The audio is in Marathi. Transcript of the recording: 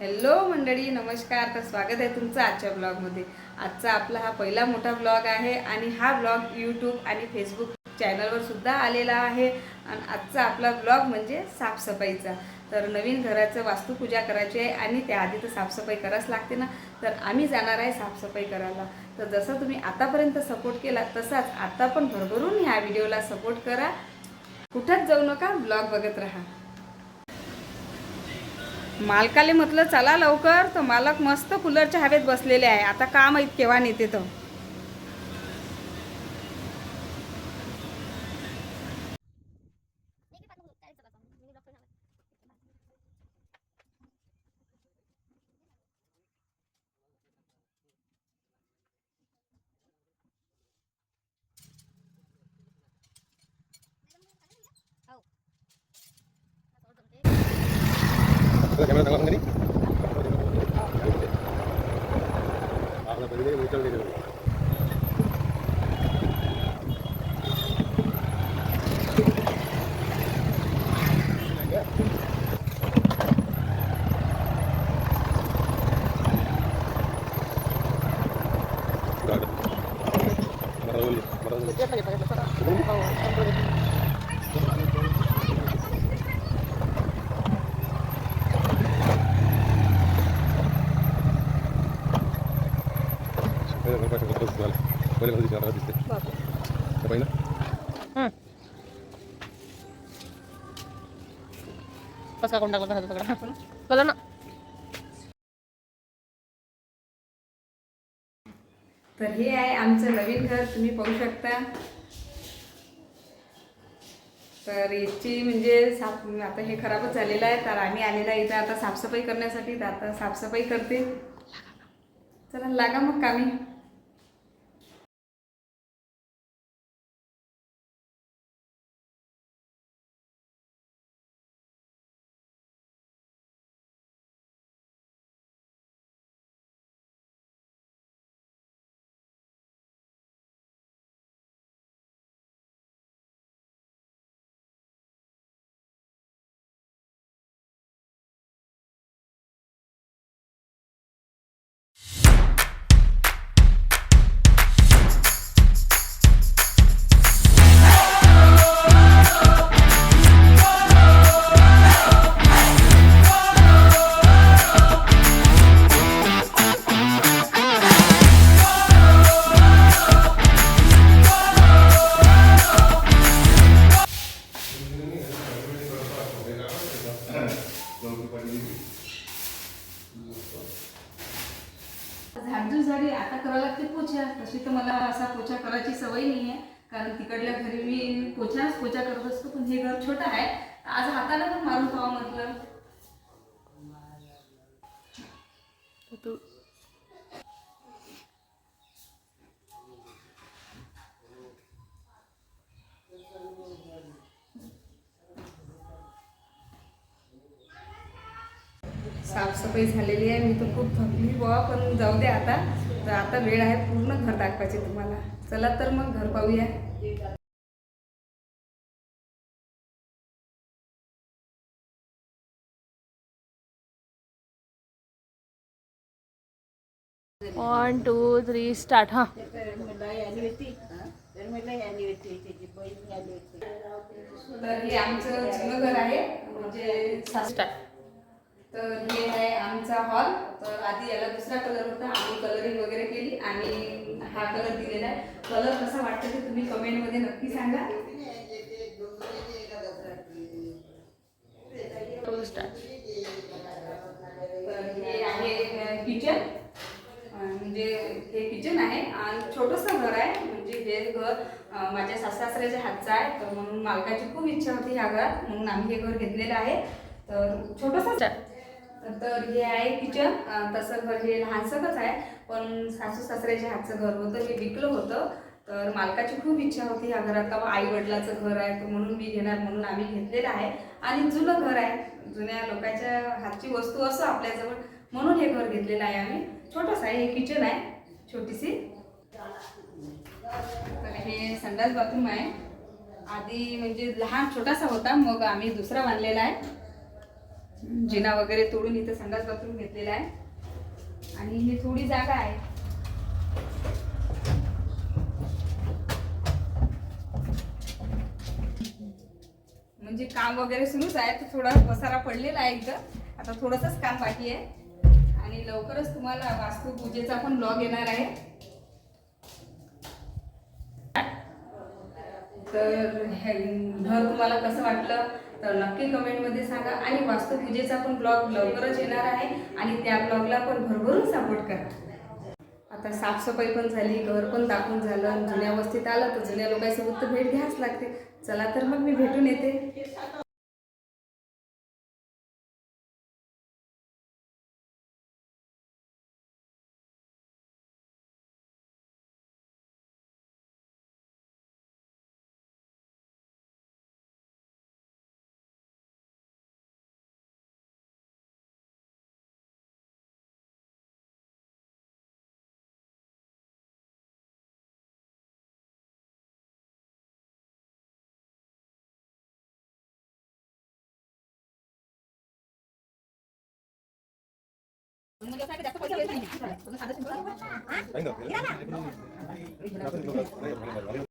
हॅलो मंडळी नमस्कार. तर स्वागत आहे तुमचं आजच्या ब्लॉगमध्ये आजचा आपला हा पहिला मोठा ब्लॉग आहे आणि हा ब्लॉग यूट्यूब आणि फेसबुक चॅनलवर सुद्धा आलेला आहे. आणि आजचा आपला ब्लॉग म्हणजे साफसफाईचा. तर नवीन घराचं वास्तुपूजा करायची आहे आणि त्याआधी तर साफसफाई करावंच लागते ना. तर आम्ही जाणार आहे साफसफाई करायला. तर जसं तुम्ही आतापर्यंत सपोर्ट केला तसाच आता पण भरभरून ह्या व्हिडिओला सपोर्ट करा. कुठंच जाऊ नका ब्लॉग बघत राहा. मालकाले म्हटलं चला लवकर. तर मालक मस्त कूलरच्या हवेत बसलेले आहे. आता का माहीत केव्हा नेते तर. कॅमेरा चांगला नाही आपला पहिले उचल पहिले घरी दिसते दिसते त्या पहिलं कसा कोण टाकला घराचा सगळा? बघा ना. तर हे आहे आमचं नवीन घर तुम्ही पाहू शकता. तर याची म्हणजे साफ आता हे खराबच झालेलं आहे तर आम्ही आलेला आहे इथं आता साफसफाई करण्यासाठी तर आता साफसफाई करते. चला लागा मग कामी. झाडझूड झाली आता करावं लागते पोछा. तशी तर मला असा पोछा करायची सवय नाही आहे कारण तिकडल्या घरी मी पोछाच पोछा करत असतो पण हे घर छोटं आहे. आज हाताने पण मारून पाहावं म्हटलं. साफसफाई झालेली आहे. मी तर खूप थकली बुवा पण जाऊ दे आता. तर आता वेळ आहे पूर्ण घर दाखवायचे तुम्हाला. चला तर मग घर पाहूया. वन टू थ्री स्टार्ट हा. तर हे आमचं जुनं घर आहे. म्हणजे स्टार्ट तर हे आहे आमचा हॉल तर आधी याला दुसरा कलर होता. आम्ही कलरिंग वगैरे केली आणि हा कलर दिलेला आहे. कलर कसा वाटतो ते तुम्ही कमेंटमध्ये नक्की सांगा. तर हे आहे किचन म्हणजे हे किचन आहे. आणि छोटंसं घर आहे. म्हणजे हे घर माझ्या सासऱ्याच्या हातचं आहे. तर म्हणून मालकाची खूप इच्छा होती ह्या घरात. म्हणून आम्ही हे घर घेतलेलं आहे. तर छोटंसं तर हे आहे किचन तसं घर हे लहानसंच आहे पण सासू सासऱ्याच्या हातचं घर होतं हे विकलं होतं. तर मालकाची खूप इच्छा होती ह्या घरात का आई वडिलाचं घर आहे तर म्हणून मी घेणार म्हणून आम्ही घेतलेलं आहे. आणि जुनं घर आहे जुन्या लोकांच्या हातची वस्तू असो आपल्याजवळ म्हणून हे घर घेतलेलं आहे आम्ही. छोटंसं आहे हे किचन आहे छोटीशी. तर हे संडास बाथरूम आहे. आधी म्हणजे लहान छोटासा होता मग आम्ही दुसरा बांधलेला आहे. जिना वगैरे तोडून इथं संडास बाथरूम घेतलेला आहे. आणि ही थोडी जागा आहे. म्हणजे काम वगैरे सुरूच आहे. तर थोडा पसारा पडलेला आहे इथं. आता थोडंसंच काम बाकी आहे. आणि लवकरच तुम्हाला वास्तुपूजेचा पण ब्लॉग येणार आहे. तर हे घर तुम्हाला कसं वाटलं? तर नक्की कमेंटमध्ये सांगा. आणि वास्तुपूजेचा पण ब्लॉग लवकरच येणार आहे. आणि त्या ब्लॉगला पण भरभरून सपोर्ट करा. आता साफसफाई पण झाली घर पण दाखवून झालं जुन्या वस्तीत आलं तर जुन्या लोकांसोबत तर भेट घ्यायच लागते. चला तर मग मी भेटून येते. দেখো